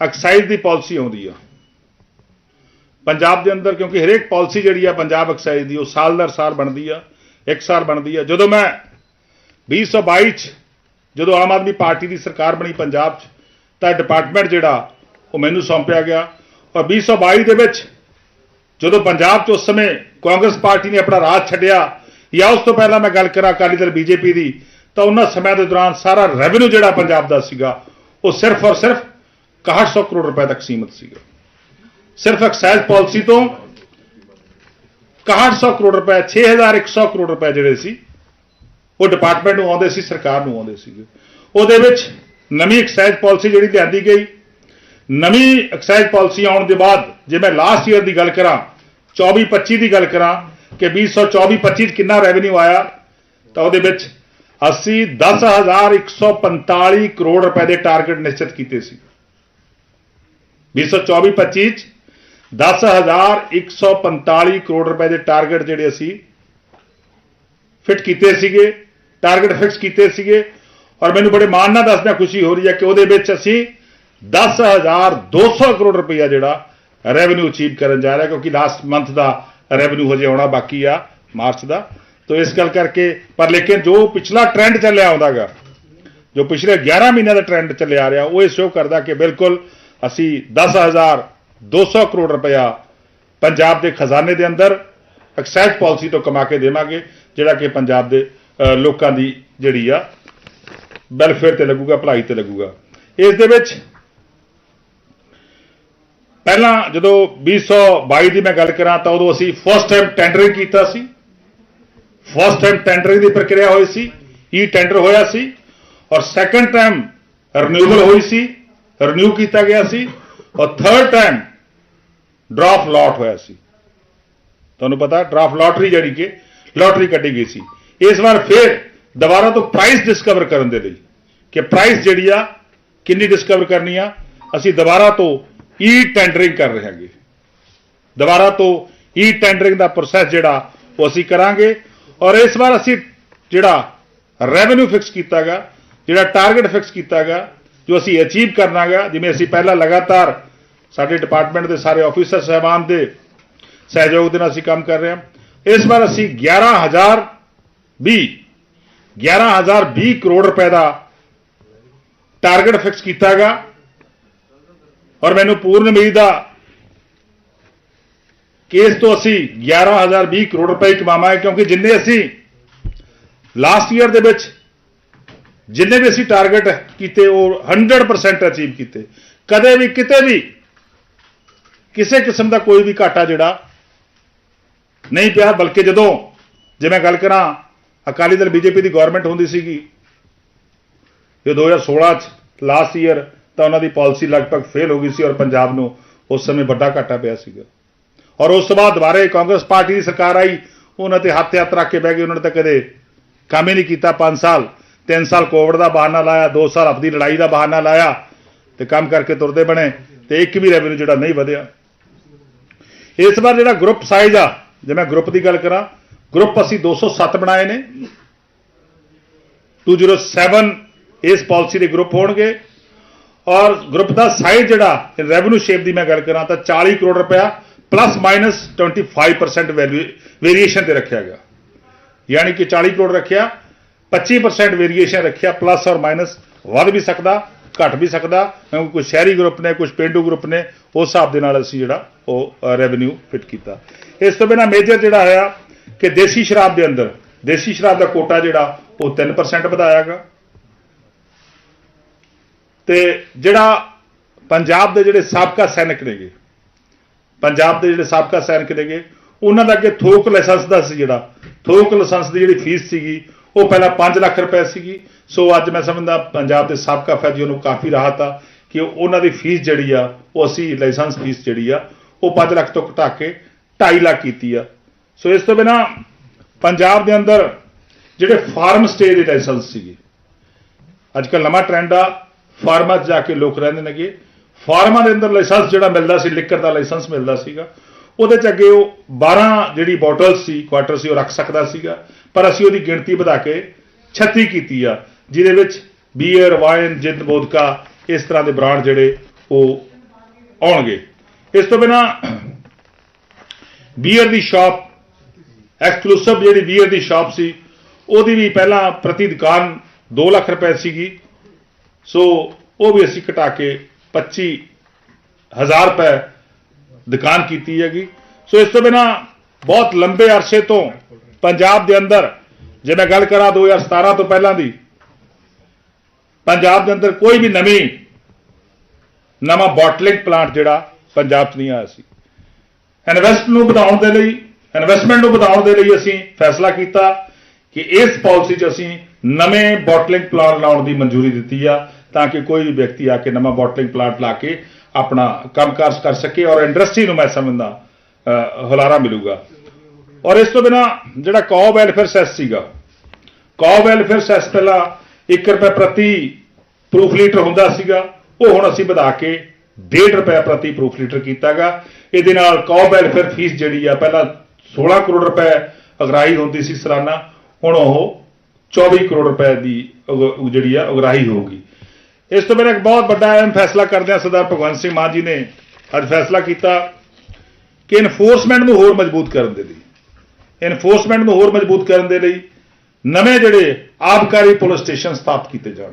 Exercise ਦੀ policy ਆਉਂਦੀ ਆ। ਪੰਜਾਬ ਦੇ ਅੰਦਰ, ਕਿਉਂਕਿ ਹਰੇਕ ਪਾਲਿਸੀ ਜਿਹੜੀ ਆ ਪੰਜਾਬ ਐਕਸਾਈਜ਼ ਦੀ, ਉਹ ਸਾਲ ਦਰ ਸਾਲ ਬਣਦੀ ਆ, ਇੱਕ ਸਾਲ ਬਣਦੀ ਆ। ਜਦੋਂ ਮੈਂ 2022 ਚ ਜਦੋਂ ਆਮ ਆਦਮੀ ਪਾਰਟੀ ਦੀ ਸਰਕਾਰ ਬਣੀ ਪੰਜਾਬ 'ਚ, ਤਾਂ ਡਿਪਾਰਟਮੈਂਟ ਜਿਹੜਾ, ਉਹ ਮੈਨੂੰ ਸੌਂਪਿਆ ਗਿਆ। ਔਰ 2022 ਦੇ ਵਿੱਚ ਜਦੋਂ ਪੰਜਾਬ 'ਚ ਉਸ ਸਮੇਂ ਕਾਂਗਰਸ ਪਾਰਟੀ ਨੇ ਆਪਣਾ ਰਾਜ ਛੱਡਿਆ, ਜਾਂ ਉਸ ਤੋਂ ਪਹਿਲਾਂ ਮੈਂ ਗੱਲ ਕਰਾਂ ਅਕਾਲੀ ਦਲ ਬੀਜੇਪੀ ਦੀ, ਤਾਂ ਉਹਨਾਂ ਸਮਿਆਂ ਦੇ ਦੌਰਾਨ ਸਾਰਾ ਰੈਵਨਿਊ ਜਿਹੜਾ ਪੰਜਾਬ ਦਾ ਸੀਗਾ, ਉਹ ਸਿਰਫ ਔਰ ਸਿਰਫ 6100 ਕਰੋੜ ਰੁਪਏ ਤੱਕ ਸੀਮਿਤ ਸੀਗਾ। ਸਿਰਫ ਐਕਸਾਈਜ਼ ਪਾਲਿਸੀ ਤੋਂ 6100 ਕਰੋੜ ਰੁਪਏ 6100 ਕਰੋੜ ਰੁਪਏ ਜਿਹੜੇ ਸੀ, ਉਹ ਡਿਪਾਰਟਮੈਂਟ ਨੂੰ ਆਉਂਦੇ ਸੀ, ਸਰਕਾਰ ਨੂੰ ਆਉਂਦੇ ਸੀਗੇ। ਉਹਦੇ ਵਿੱਚ ਨਵੀਂ ਐਕਸਾਈਜ਼ ਪਾਲਿਸੀ ਜਿਹੜੀ ਲਿਆਂਦੀ ਗਈ। ਨਵੀਂ ਐਕਸਾਈਜ਼ ਪਾਲਿਸੀ ਆਉਣ ਦੇ ਬਾਅਦ, ਜੇ ਮੈਂ ਲਾਸਟ ਈਅਰ ਦੀ ਗੱਲ ਕਰਾਂ 24 25 ਦੀ ਗੱਲ ਕਰਾਂ ਕਿ 2024 25 ਚ ਕਿੰਨਾ ਰੈਵਨਿਊ ਆਇਆ, ਤਾਂ ਉਹਦੇ ਵਿੱਚ ਅਸੀਂ 10145 ਕਰੋੜ ਰੁਪਏ ਦੇ ਟਾਰਗੇਟ ਨਿਸ਼ਚਿਤ ਕੀਤੇ ਸੀ। 2024 25 ਚ 10145 ਕਰੋੜ ਰੁਪਏ ਦੇ ਟਾਰਗੇਟ ਜਿਹੜੇ ਅਸੀਂ ਫਿਟ ਕੀਤੇ ਸੀਗੇ, ਟਾਰਗੇਟ ਫਿਕਸ ਕੀਤੇ ਸੀਗੇ। ਔਰ ਮੈਨੂੰ ਬੜੇ ਮਾਣ ਨਾਲ ਦੱਸਦਿਆਂ ਖੁਸ਼ੀ ਹੋ ਰਹੀ ਹੈ ਕਿ ਉਹਦੇ ਵਿੱਚ ਅਸੀਂ 10200 ਕਰੋੜ ਰੁਪਈਆ ਜਿਹੜਾ ਰੈਵਨਿਊ ਅਚੀਵ ਕਰਨ ਜਾ ਰਿਹਾ ਕਿਉਂਕਿ ਲਾਸਟ ਮੰਥ ਦਾ ਰੈਵਨਿਊ ਹਜੇ ਆਉਣਾ ਬਾਕੀ ਆ, ਮਾਰਚ ਦਾ। ਤੋਂ ਇਸ ਗੱਲ ਕਰਕੇ, ਪਰ ਲੇਕਿਨ ਜੋ ਪਿਛਲਾ ਟ੍ਰੈਂਡ ਚੱਲਿਆ ਆਉਂਦਾਗਾ, ਜੋ ਪਿਛਲੇ 11 ਮਹੀਨਿਆਂ ਦਾ ਟ੍ਰੈਂਡ ਚੱਲਿਆ ਆ ਰਿਹਾ, ਉਹ ਇਹ ਸ਼ੋਅ ਕਰਦਾ ਕਿ ਬਿਲਕੁਲ ਅਸੀਂ 10200 ਕਰੋੜ ਰੁਪਇਆ ਪੰਜਾਬ ਦੇ ਖਜ਼ਾਨੇ ਦੇ ਅੰਦਰ ਐਕਸਾਈਜ਼ ਪਾਲਿਸੀ ਤੋਂ ਕਮਾ ਕੇ ਦੇਵਾਂਗੇ, ਜਿਹੜਾ ਕਿ ਪੰਜਾਬ ਦੇ ਲੋਕਾਂ ਦੀ ਜਿਹੜੀ ਆ ਵੈਲਫੇਅਰ ਤੇ ਲੱਗੂਗਾ, ਭਲਾਈ ਤੇ ਲੱਗੂਗਾ। ਇਸ ਦੇ ਵਿੱਚ ਪਹਿਲਾਂ ਜਦੋਂ 2022 ਦੀ ਮੈਂ ਗੱਲ ਕਰਾਂ ਤਾਂ ਉਦੋਂ ਅਸੀਂ ਫਸਟ ਟਾਈਮ ਟੈਂਡਰਿੰਗ ਕੀਤਾ ਸੀ। ਫਸਟ ਟਾਈਮ ਟੈਂਡਰਿੰਗ ਦੀ ਪ੍ਰਕਿਰਿਆ ਹੋਈ ਸੀ ਈ ਟੈਂਡਰ ਹੋਇਆ ਸੀ ਔਰ ਸੈਕੰਡ ਟਾਈਮ ਰਿਨਿਊਬਲ ਹੋਈ ਸੀ। ਰਿਨਿਊ ਕੀਤਾ ਗਿਆ ਸੀ ਔਰ ਥਰਡ ਟਾਈਮ ਡਰਾਫਟ ਲਾਟ ਹੋਇਆ ਸੀ। ਤੁਹਾਨੂੰ ਪਤਾ ਡਰਾਫਟ ਲਾਟਰੀ ਜਿਹੜੀ ਕਿ ਲਾਟਰੀ ਕੱਢੀ ਗਈ ਸੀ। ਇਸ ਵਾਰ ਫਿਰ ਦੁਬਾਰਾ ਤੋਂ ਪ੍ਰਾਈਸ ਡਿਸਕਵਰ ਕਰਨ ਦੇ ਲਈ ਕਿ ਪ੍ਰਾਈਸ ਜਿਹੜੀ ਆ ਕਿੰਨੀ ਡਿਸਕਵਰ ਕਰਨੀ ਆ, ਅਸੀਂ ਦੁਬਾਰਾ ਤੋਂ ਈ ਟੈਂਡਰਿੰਗ ਕਰ ਰਹੇ ਹਾਂਗੇ। ਦੁਬਾਰਾ ਤੋਂ ਈ ਟੈਂਡਰਿੰਗ ਦਾ ਪ੍ਰੋਸੈਸ ਜਿਹੜਾ ਉਹ ਅਸੀਂ ਕਰਾਂਗੇ ਔਰ ਇਸ ਵਾਰ ਅਸੀਂ ਜਿਹੜਾ ਰੈਵਨਿਊ ਫਿਕਸ ਕੀਤਾਗਾ ਜਿਹੜਾ ਟਾਰਗੇਟ ਫਿਕਸ ਕੀਤਾਗਾ ਜੋ ਅਸੀਂ ਅਚੀਵ ਕਰਨਾਗਾ, ਜਿਵੇਂ ਅਸੀਂ ਪਹਿਲਾਂ ਲਗਾਤਾਰ ਸਾਡੇ ਡਿਪਾਰਟਮੈਂਟ ਦੇ ਸਾਰੇ ਆਫੀਸਰ ਸਹਿਬਾਨ ਦੇ ਸਹਿਯੋਗ ਦੇ ਨਾਲ ਅਸੀਂ ਕੰਮ ਕਰ ਰਹੇ ਹਾਂ। ਇਸ ਵਾਰ ਅਸੀਂ 11000 20 11020 ਕਰੋੜ ਰੁਪਏ ਦਾ ਟਾਰਗੇਟ ਫਿਕਸ ਕੀਤਾਗਾ। ਔਰ ਮੈਨੂੰ ਪੂਰਨ ਉਮੀਦ ਆ ਕਿ ਇਸ ਤੋਂ ਅਸੀਂ 11020 ਕਰੋੜ ਰੁਪਏ ਕਮਾਵਾਂਗੇ, ਕਿਉਂਕਿ ਜਿੰਨੇ ਅਸੀਂ ਲਾਸਟ ਈਅਰ ਦੇ ਵਿੱਚ ਜਿੰਨੇ ਵੀ ਅਸੀਂ ਟਾਰਗੇਟ ਕੀਤੇ, ਉਹ 100% ਅਚੀਵ ਕੀਤੇ। ਕਦੇ ਵੀ, ਕਿਤੇ ਵੀ, ਕਿਸੇ ਕਿਸਮ ਦਾ ਕੋਈ ਵੀ ਘਾਟਾ ਜਿਹੜਾ ਨਹੀਂ ਪਿਆ, ਬਲਕਿ ਜਦੋਂ, ਜੇ ਮੈਂ ਗੱਲ ਕਰਾਂ, ਅਕਾਲੀ ਦਲ ਬੀਜੇਪੀ ਦੀ ਗਵਰਨਮੈਂਟ ਹੁੰਦੀ ਸੀਗੀ ਇਹ 2016 ਚ ਲਾਸਟ ਈਅਰ ਤਾਂ ਉਹਨਾਂ ਦੀ ਪਾਲਿਸੀ ਲਗਭਗ ਫੇਲ ਹੋ ਗਈ ਸੀ ਔਰ ਪੰਜਾਬ ਨੂੰ ਉਸ ਸਮੇਂ ਵੱਡਾ ਘਾਟਾ ਪਿਆ ਸੀਗਾ। ਔਰ ਉਸ ਤੋਂ ਬਾਅਦ ਦੁਬਾਰੇ ਕਾਂਗਰਸ ਪਾਰਟੀ ਦੀ ਸਰਕਾਰ ਆਈ, ਉਹਨਾਂ ਤੇ ਹੱਥ ਹੱਥ ਰੱਖ ਕੇ ਬਹਿ ਗਏ, ਉਹਨਾਂ ਨੇ ਤਾਂ ਕਦੇ ਕੰਮ ਹੀ ਨਹੀਂ ਕੀਤਾ 5 ਸਾਲ। 3 ਸਾਲ ਕੋਵਿਡ ਦਾ ਬਹਾਨਾ ਲਾਇਆ 2 ਸਾਲ ਆਪਣੀ ਲੜਾਈ ਦਾ ਬਹਾਨਾ ਲਾਇਆ ਤੇ ਕੰਮ ਕਰਕੇ ਤੁਰਦੇ ਬਣੇ ਤੇ ਇੱਕ ਵੀ ਰੈਵਨਿਊ ਜਿਹੜਾ ਨਹੀਂ ਵਧਿਆ। ਇਸ ਵਾਰ ਜਿਹੜਾ ਗਰੁੱਪ ਸਾਈਜ਼ ਆ, ਜੇ ਮੈਂ ਗਰੁੱਪ ਦੀ ਗੱਲ ਕਰਾਂ ਗਰੁੱਪ ਅਸੀਂ 207 ਬਣਾਏ ਨੇ। 207 ਇਸ ਪਾਲਿਸੀ ਦੇ ਗਰੁੱਪ ਹੋਣਗੇ। ਔਰ ਗਰੁੱਪ ਦਾ ਸਾਈਜ਼ ਜਿਹੜਾ ਰੈਵਨਿਊ ਸ਼ੇਪ ਦੀ ਮੈਂ ਗੱਲ ਕਰਾਂ ਤਾਂ 40 ਕਰੋੜ ਰੁਪਇਆ ਪਲੱਸ ਮਾਈਨਸ 25% ਵੈਲਿਊ ਵੇਰੀਏਸ਼ਨ ਤੇ ਰੱਖਿਆ ਗਿਆ। ਯਾਨੀ ਕਿ 40 ਕਰੋੜ ਰੱਖਿਆ। 25% ਵੇਰੀਏਸ਼ਨ ਰੱਖਿਆ ਪਲੱਸ ਔਰ ਮਾਈਨਸ ਵੱਧ ਵੀ ਸਕਦਾ, ਘਟ ਵੀ ਸਕਦਾ, ਕਿਉਂਕਿ ਕੁਝ ਸ਼ਹਿਰੀ ਗਰੁੱਪ ਨੇ ਕੁਝ ਪਿੰਡੂ ਗਰੁੱਪ ਨੇ, ਉਸ ਹਿਸਾਬ ਦੇ ਨਾਲ ਅਸੀਂ ਜਿਹੜਾ ਉਹ ਰੈਵਨਿਊ ਫਿਟ ਕੀਤਾ। ਇਸ ਤੋਂ ਬਿਨਾ ਮੇਜਰ ਜਿਹੜਾ ਹੋਇਆ ਕਿ ਦੇਸੀ ਸ਼ਰਾਬ ਦੇ ਅੰਦਰ, ਦੇਸੀ ਸ਼ਰਾਬ ਦਾ ਕੋਟਾ ਜਿਹੜਾ, ਉਹ 3% ਵਧਾਇਆਗਾ। ਤੇ ਜਿਹੜਾ ਪੰਜਾਬ ਦੇ ਜਿਹੜੇ ਸਾਬਕਾ ਸੈਨਿਕ ਨੇਗੇ, ਪੰਜਾਬ ਦੇ ਜਿਹੜੇ ਸਾਬਕਾ ਸੈਨਿਕ ਨੇਗੇ, ਉਹਨਾਂ ਦਾ ਅੱਗੇ ਥੋਕ ਲਾਇਸੈਂਸ ਦਾ ਸੀ ਜਿਹੜਾ, ਥੋਕ ਲਾਇਸੈਂਸ ਦੀ ਜਿਹੜੀ ਫੀਸ ਸੀਗੀ ਉਹ ਪਹਿਲਾਂ 5 ਲੱਖ ਰੁਪਏ ਸੀਗੀ। ਸੋ ਅੱਜ ਮੈਂ ਸਮਝਦਾ ਪੰਜਾਬ ਦੇ ਸਾਬਕਾ ਫੈਜੀਓ ਨੂੰ ਕਾਫੀ ਰਾਹਤ ਆ ਕਿ ਉਹਨਾਂ ਦੀ ਫੀਸ ਜਿਹੜੀ ਆ, ਉਹ ਅਸੀਂ ਲਾਇਸੈਂਸ ਫੀਸ ਜਿਹੜੀ ਆ, ਉਹ 5 ਲੱਖ ਤੋਂ ਘਟਾ ਕੇ 2.5 ਲੱਖ ਕੀਤੀ ਆ। ਸੋ ਇਸ ਤੋਂ ਬਿਨਾ ਪੰਜਾਬ ਦੇ ਅੰਦਰ ਜਿਹੜੇ ਫਾਰਮ ਸਟੇ ਦੇ ਲਾਇਸੈਂਸ ਸੀਗੇ ਅੱਜ ਕੱਲ ਨਵਾਂ ਟ੍ਰੈਂਡ ਆ, ਫਾਰਮਾਂ 'ਚ ਜਾ ਕੇ ਲੋਕ ਰਹਿੰਦੇ ਨੇਗੇ। ਫਾਰਮਾਂ ਦੇ ਅੰਦਰ ਲਾਇਸੈਂਸ ਜਿਹੜਾ ਮਿਲਦਾ ਸੀ, ਲਿਕਰ ਦਾ ਲਾਇਸੈਂਸ ਮਿਲਦਾ ਸੀਗਾ। ਉਹਦੇ 'ਚ ਅੱਗੇ ਉਹ 12 ਜਿਹੜੀ ਬੋਟਲ ਸੀ ਕੁਆਟਰ ਸੀ, ਉਹ ਰੱਖ ਸਕਦਾ ਸੀਗਾ। ਪਰ ਅਸੀਂ ਉਹਦੀ ਗਿਣਤੀ ਵਧਾ ਕੇ 36 ਕੀਤੀ ਆ, ਜਿਹਦੇ ਵਿੱਚ ਬੀਅਰ ਵਾਈਨ ਜਿੰਦ ਬੋਦਕਾ ਇਸ ਤਰ੍ਹਾਂ ਦੇ ਬ੍ਰਾਂਡ ਜਿਹੜੇ ਉਹ ਆਉਣਗੇ। ਇਸ ਤੋਂ ਬਿਨਾ ਬੀਅਰ ਦੀ ਸ਼ਾਪ ਐਕਸਕਲੂਸਿਵ ਜਿਹੜੀ ਬੀਅਰ ਦੀ ਸ਼ਾਪ ਸੀ, ਉਹਦੀ ਵੀ ਪਹਿਲਾਂ ਪ੍ਰਤੀ ਦੁਕਾਨ 2 ਲੱਖ ਰੁਪਏ ਸੀਗੀ। ਸੋ ਉਹ ਵੀ ਅਸੀਂ ਘਟਾ ਕੇ 25 ਹਜ਼ਾਰ ਰੁਪਏ ਦੁਕਾਨ ਕੀਤੀ ਹੈਗੀ। ਸੋ ਇਸ ਤੋਂ ਬਿਨਾ ਬਹੁਤ ਲੰਬੇ ਅਰਸੇ ਤੋਂ ਪੰਜਾਬ ਦੇ ਅੰਦਰ, ਜੇ ਮੈਂ ਗੱਲ ਕਰਾਂ 2017 ਤੋਂ ਪਹਿਲਾਂ ਦੀ, ਪੰਜਾਬ ਦੇ ਅੰਦਰ ਕੋਈ ਵੀ ਨਵੀਂ, ਨਵਾਂ ਬੋਟਲਿੰਗ ਪਲਾਂਟ ਜਿਹੜਾ ਪੰਜਾਬ 'ਚ ਨਹੀਂ ਆਇਆ ਸੀ। ਇਨਵੈਸਟ ਨੂੰ ਵਧਾਉਣ ਦੇ ਲਈ ਇਨਵੈਸਟਮੈਂਟ ਨੂੰ ਵਧਾਉਣ ਦੇ ਲਈ ਅਸੀਂ ਫੈਸਲਾ ਕੀਤਾ ਕਿ ਇਸ ਪਾਲਿਸੀ 'ਚ ਅਸੀਂ ਨਵੇਂ ਬੋਟਲਿੰਗ ਪਲਾਂਟ ਲਾਉਣ ਦੀ ਮਨਜ਼ੂਰੀ ਦਿੱਤੀ ਆ, ਤਾਂ ਕਿ ਕੋਈ ਵੀ ਵਿਅਕਤੀ ਆ ਕੇ ਨਵਾਂ ਬੋਟਲਿੰਗ ਪਲਾਂਟ ਲਾ ਕੇ ਆਪਣਾ ਕੰਮਕਾਰ ਕਰ ਸਕੇ ਔਰ ਇੰਡਸਟਰੀ ਨੂੰ ਮੈਂ ਸਮਝਦਾ ਹੁਲਾਰਾ ਮਿਲੂਗਾ। ਔਰ ਇਸ ਤੋਂ ਬਿਨਾ ਜਿਹੜਾ ਕੌ ਵੈਲਫੇਅਰ ਸੈਸ ਸੀਗਾ ਕੌ ਵੈਲਫੇਅਰ ਸੈਸ ਪਹਿਲਾਂ 1 ਰੁਪਏ ਪ੍ਰਤੀ ਪ੍ਰੂਫ ਲੀਟਰ ਹੁੰਦਾ ਸੀਗਾ, ਉਹ ਹੁਣ ਅਸੀਂ ਵਧਾ ਕੇ 1.5 ਰੁਪਏ ਪ੍ਰਤੀ ਪ੍ਰੂਫ ਲੀਟਰ ਕੀਤਾਗਾ। ਇਹਦੇ ਨਾਲ ਕੌ ਵੈਲਫੇਅਰ ਫੀਸ ਜਿਹੜੀ ਆ, ਪਹਿਲਾਂ 16 ਕਰੋੜ ਰੁਪਏ ਅਗਰਾਈ ਹੁੰਦੀ ਸੀ ਸਾਲਾਨਾ, ਹੁਣ ਉਹ 24 ਕਰੋੜ ਰੁਪਏ ਦੀ ਉਗ- ਜਿਹੜੀ ਆ ਉਗਰਾਹੀ ਹੋਊਗੀ ਇਸ ਤੋਂ ਬਿਨਾਂ ਇੱਕ ਬਹੁਤ ਵੱਡਾ ਅਹਿਮ ਫੈਸਲਾ ਕਰਦੇ ਆ ਸਰਦਾਰ ਭਗਵੰਤ ਸਿੰਘ ਮਾਨ ਜੀ ਨੇ ਅੱਜ ਫੈਸਲਾ ਕੀਤਾ ਕਿ ਇਨਫੋਰਸਮੈਂਟ ਨੂੰ ਹੋਰ ਮਜ਼ਬੂਤ ਕਰਨ ਦੇ ਲਈ ਇਨਫੋਰਸਮੈਂਟ ਨੂੰ ਹੋਰ ਮਜ਼ਬੂਤ ਕਰਨ ਦੇ ਲਈ ਨਵੇਂ ਜਿਹੜੇ ਆਬਕਾਰੀ ਪੁਲਿਸ ਸਟੇਸ਼ਨ ਸਥਾਪਿਤ ਕੀਤੇ ਜਾਣ।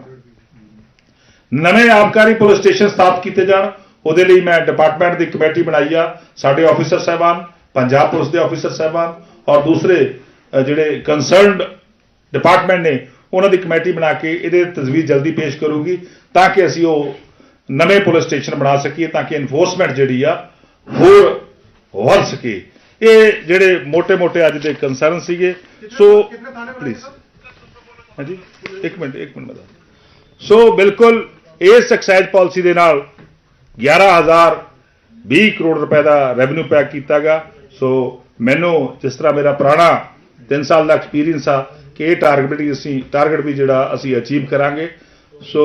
ਨਵੇਂ ਆਬਕਾਰੀ ਪੁਲਿਸ ਸਟੇਸ਼ਨ ਸਥਾਪਿਤ ਕੀਤੇ ਜਾਣ, ਉਹਦੇ ਲਈ ਮੈਂ ਡਿਪਾਰਟਮੈਂਟ ਦੀ ਕਮੇਟੀ ਬਣਾਈ ਆ, ਸਾਡੇ ਆਫੀਸਰ ਸਾਹਿਬਾਨ, ਪੰਜਾਬ ਪੁਲਿਸ ਦੇ ਆਫੀਸਰ ਸਾਹਿਬਾਨ ਔਰ ਦੂਸਰੇ ਜਿਹੜੇ ਕੰਸਰਨਡ ਡਿਪਾਰਟਮੈਂਟ ਨੇ, ਉਹਨਾਂ ਦੀ ਕਮੇਟੀ ਬਣਾ ਕੇ ਇਹਦੇ ਤਜਵੀਜ਼ ਜਲਦੀ ਪੇਸ਼ ਕਰੂਗੀ। ਤਾਂ ਕਿ ਅਸੀਂ ਉਹ ਨਵੇਂ ਪੁਲਿਸ ਸਟੇਸ਼ਨ ਬਣਾ ਸਕੀਏ ਤਾਂ ਕਿ ਇਨਫੋਰਸਮੈਂਟ ਜਿਹੜੀ ਆ ਹੋਰ ਵਧ ਸਕੇ। ਇਹ ਜਿਹੜੇ ਮੋٹے-ਮੋٹے ਅੱਜ ਦੇ ਕੰਸਰਨ ਸੀਗੇ ਸੋ ਪਲੀਜ਼ ਹਾਂਜੀ ਇੱਕ ਮਿੰਟ ਇੱਕ ਮਿੰਟ ਮਦਦ ਸੋ ਬਿਲਕੁਲ ਇਸ ਐਕਸਾਈਜ਼ ਪਾਲਿਸੀ ਦੇ ਨਾਲ 11020 ਕਰੋੜ ਰੁਪਏ ਦਾ ਰੈਵਨਿਊ ਪੈਕ ਕੀਤਾ ਗਿਆ। ਸੋ ਮੈਨੂੰ ਜਿਸ ਤਰ੍ਹਾਂ ਮੇਰਾ ਪੁਰਾਣਾ 3 ਸਾਲ ਦਾ ਐਕਸਪੀਰੀਅੰਸ ਆ ਕਿ ਇਹ ਟਾਰਗੇਟ ਵੀ ਅਸੀਂ ਟਾਰਗੇਟ ਵੀ ਜਿਹੜਾ ਅਸੀਂ ਅਚੀਵ ਕਰਾਂਗੇ। ਸੋ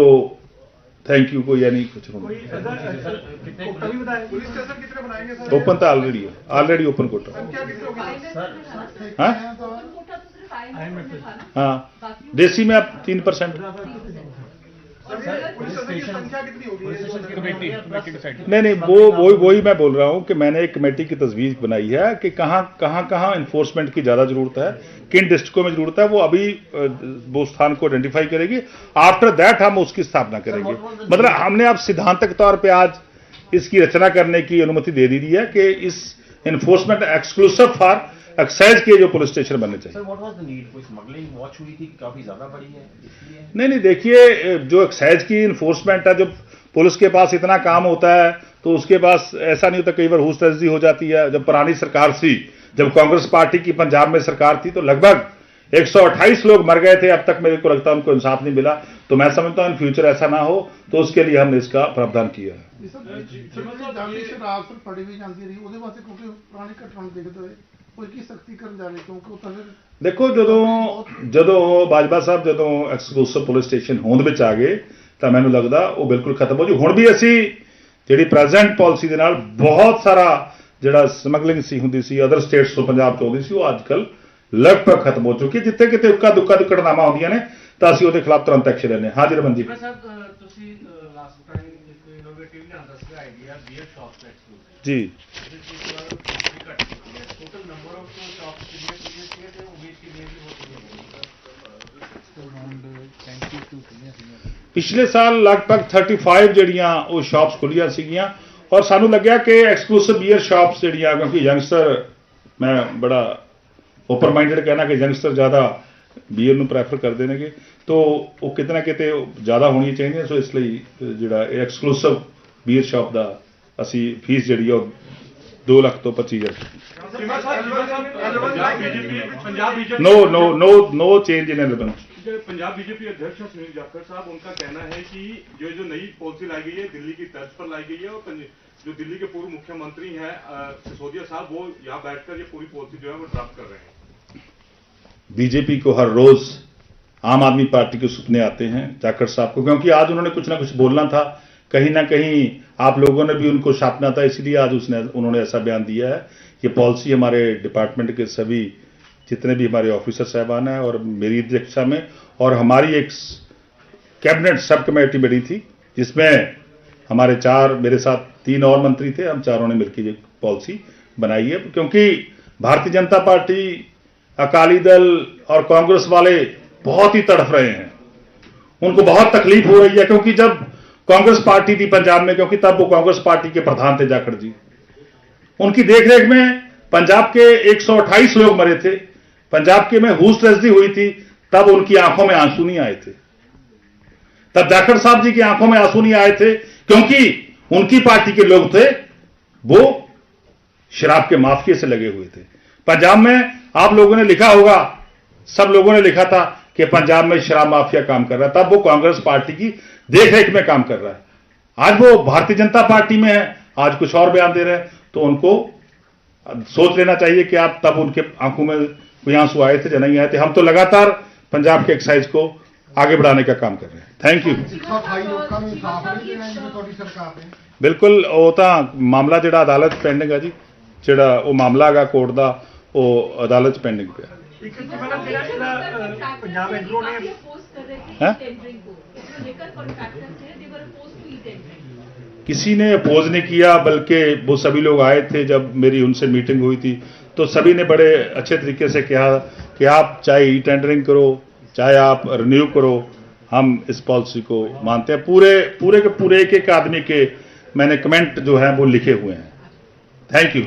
थैंक यू को या नहीं कुछ होगा ओपन तो ऑलरेडी है। Already open quota. हाँ, हाँ। देसी में आप तीन परसेंट। नहीं नहीं वो वही वही मैं बोल रहा हूँ कि मैंने एक कमेटी की तजवीज बनाई है कि कहाँ कहाँ कहाँ इन्फोर्समेंट की ज़्यादा ज़रूरत है किन डिस्ट्रिक्टों में ज़रूरत है वो अभी वो स्थान को आइडेंटिफाई करेगी। आफ्टर दैट हम उसकी स्थापना करेंगे। मतलब हमने अब सिद्धांतक तौर पर आज इसकी रचना करने की अनुमति दे दी दी है कि इस इन्फोर्समेंट एक्सक्लूसिव फॉर एक्साइज के जो पुलिस स्टेशन बनने चाहिए sir what was the need कोई स्मगलिंग वॉच हुई थी काफ़ी ज़्यादा बड़ी है इसलिए नहीं नहीं देखिए जो एक्साइज की इन्फोर्समेंट है जब पुलिस के पास इतना काम होता है तो उसके पास ऐसा नहीं होता कई बार हुस हो जाती है जब पुरानी सरकार थी जब कांग्रेस पार्टी की पंजाब में सरकार थी तो लगभग 128 लोग मर गए थे अब तक मेरे को लगता है उनको इंसाफ नहीं मिला तो मैं समझता हूँ इन फ्यूचर ऐसा ना हो तो उसके लिए हमने इसका प्रावधान किया है ਕੋਈ ਕੀ ਸਖਤੀ ਕਰਨ ਜਾ ਰਹੇ ਕਿਉਂਕਿ ਉਹ ਤਾਂ ਫਿਰ ਦੇਖੋ ਜਦੋਂ ਜਦੋਂ ਬਾਜਵਾ ਸਾਹਿਬ ਜਦੋਂ ਐਕਸਕਲੂਸਿਵ ਪੁਲਿਸ ਸਟੇਸ਼ਨ ਹੋਂਦ ਵਿੱਚ ਆ ਗਏ ਤਾਂ ਮੈਨੂੰ ਲੱਗਦਾ ਉਹ ਬਿਲਕੁਲ ਖਤਮ ਹੋ ਜੂ। ਹੁਣ ਵੀ ਅਸੀਂ ਜਿਹੜੀ ਪ੍ਰੈਜ਼ੈਂਟ ਪਾਲਿਸੀ ਦੇ ਨਾਲ ਬਹੁਤ ਸਾਰਾ ਜਿਹੜਾ ਸਮਗਲਿੰਗ ਸੀ ਹੁੰਦੀ ਸੀ ਅਦਰ ਸਟੇਟਸ ਤੋਂ ਪੰਜਾਬ ਤੋਂ ਆਉਂਦੀ ਸੀ ਉਹ ਅੱਜ ਕੱਲ ਲਗਭਗ ਖਤਮ ਹੋ ਚੁੱਕੀ। ਜਿੱਥੇ ਕਿਤੇ ਉੱਕਾ ਦੁੱਕਾ ਦੁੱਕੜਨਾਮਾ ਹੁੰਦੀਆਂ ਨੇ ਤਾਂ ਅਸੀਂ ਉਹਦੇ ਖਿਲਾਫ ਤੁਰੰਤ ਐਕਸ਼ਨ ਲੈਂਦੇ ਹਾਂ। ਹਾਂਜੀ ਰਮਨਜੀਤ ਮੈਂ ਸਾਹਿਬ ਤੁਸੀਂ ਸੀ ਆਈਡੀਆ ਬੀਅਰ ਸ਼ਾਪਸ ਐਕਸਕਲੂਸਿਵ ਜੀ। ਜਿਸ ਵਿੱਚ ਕਾਫੀ ਘੱਟ ਚੁੱਕੀ ਹੈ। ਟੋਟਲ ਨੰਬਰ ਆਫ ਸ਼ਾਪਸ ਕਿੰਨੇ ਕਿੰਨੇ ਸੀ ਤੇ ਉਮੀਦ ਕਿੰਨੀ ਦੀ ਹੋ ਚੁੱਕੀ ਪਿਛਲੇ ਸਾਲ ਲਗਭਗ 35 ਜਿਹੜੀਆਂ ਉਹ ਸ਼ਾਪਸ ਖੁੱਲੀਆਂ ਸੀਗੀਆਂ। ਔਰ ਸਾਨੂੰ ਲੱਗਿਆ ਕਿ ਐਕਸਕਲੂਸਿਵ ਬੀਅਰ ਸ਼ਾਪਸ ਜਿਹੜੀਆਂ ਕਿਉਂਕਿ ਯੰਗਸਟਰ ਮੈਂ ਬੜਾ ਓਪਨ ਮਾਈਂਡਡ ਕਹਿਣਾ ਕਿ ਯੰਗਸਟਰ ਜ਼ਿਆਦਾ ਬੀਅਰ ਨੂੰ ਪ੍ਰੈਫਰ ਕਰਦੇ ਨੇਗੇ। ਤੋਂ ਉਹ ਕਿਤੇ ਨਾ ਕਿਤੇ ਜ਼ਿਆਦਾ ਹੋਣੀਆਂ ਚਾਹੀਦੀਆਂ ਸੋ ਇਸ ਲਈ ਜਿਹੜਾ ਇਹ ਐਕਸਕਲੂਸਿਵ ਵੀਰ शॉप का असी फ़ीस ਜਿਹੜੀ ਉਹ 2 ਲੱਖ ਤੋਂ 25000 no no no no change in element Punjab BJP अध्यक्ष सुनील जाखड़ साहब उनका कहना है कि जो जो नई पॉलिसी लाई गई है दिल्ली की तर्ज पर लाई गई है और जो दिल्ली के पूर्व मुख्यमंत्री हैं सिसोदिया साहब वो यहाँ बैठकर ये पूरी पॉलिसी जो है वो ड्राफ्ट कर रहे हैं बीजेपी को हर रोज आम आदमी पार्टी के सुपने आते हैं जाखड़ साहब को क्योंकि आज उन्होंने कुछ ना कुछ बोलना था कहीं ना कहीं आप लोगों ने भी उनको छापना था, इसलिए आज उसने, उन्होंने ऐसा बयान दिया है ये पॉलिसी हमारे डिपार्टमेंट के सभी जितने भी हमारे ऑफिसर साहबान हैं और मेरी अध्यक्षता में, और हमारी एक कैबिनेट सब कमेटी बनी थी, जिसमें हमारे चार, मेरे साथ तीन और मंत्री थे, हम चारों ने मिलकर ये पॉलिसी बनाई है, क्योंकि भारतीय जनता पार्टी, अकाली दल और कांग्रेस वाले बहुत ही तड़फ रहे हैं। उनको बहुत तकलीफ़ हो रही है, क्योंकि जब कांग्रेस पार्टी थी पंजाब में, क्योंकि तब वो कांग्रेस पार्टी के प्रधान थे जाखड़ जी। उनकी देखरेख में पंजाब के 128 लोग मरे थे। पंजाब के में हुस ट्रेजडी हुई थी, तब उनकी आँखों में आँसू नहीं आए थे। तब जाखड़ साहब जी की आँखों में आँसू नहीं आए थे, क्योंकि उनकी पार्टी के लोग थे, वो शराब के माफिया से लगे हुए थे। पंजाब में आप लोगों ने लिखा होगा, सब लोगों ने लिखा था कि पंजाब में शराब माफिया काम कर रहा तब वो कांग्रेस पार्टी की देखरेख में काम कर रहा है आज वो भारतीय जनता पार्टी में है आज कुछ और बयान दे रहे हैं तो उनको सोच लेना चाहिए कि आप तब उनके आंखों में कोई आंसू आए थे या नहीं आए थे हम तो लगातार पंजाब के एक्साइज को आगे बढ़ाने का काम कर रहे हैं थैंक यू 128 ਲੋਕਾਂ ਨੂੰ ਇਨਸਾਫ ਨਹੀਂ ਦੇਣਾ ਜਿਵੇਂ ਤੁਹਾਡੀ ਸਰਕਾਰ ਨੇ ਬਿਲਕੁਲ ਉਹ ਤਾਂ ਮਾਮਲਾ ਜਿਹੜਾ ਅਦਾਲਤ ਪੈਂਡਿੰਗ ਹੈ ਜੀ ਜਿਹੜਾ ਉਹ ਮਾਮਲਾ ਹੈਗਾ ਕੋਰਟ ਦਾ ਉਹ ਅਦਾਲਤ 'ਚ ਪੈਂਡਿੰਗ ਪਿਆ ਇੱਕ ਮੈਡਮ ਜਿਹੜਾ ਜਿਹੜਾ ਪੰਜਾਬ ਐਗਰੋ ਨੇ पोस्ट टेंडरिंग किसी ने अपोज नहीं किया, बल्कि वो सभी लोग आए थे जब मेरी उनसे मीटिंग हुई थी। तो सभी ने बड़े अच्छे तरीके से कहा कि आप चाहे ई टेंडरिंग करो, चाहे आप रिन्यू करो, हम इस पॉलिसी को मानते हैं। पूरे पूरे के पूरे एक एक आदमी के मैंने कमेंट जो है वो लिखे हुए हैं। Thank you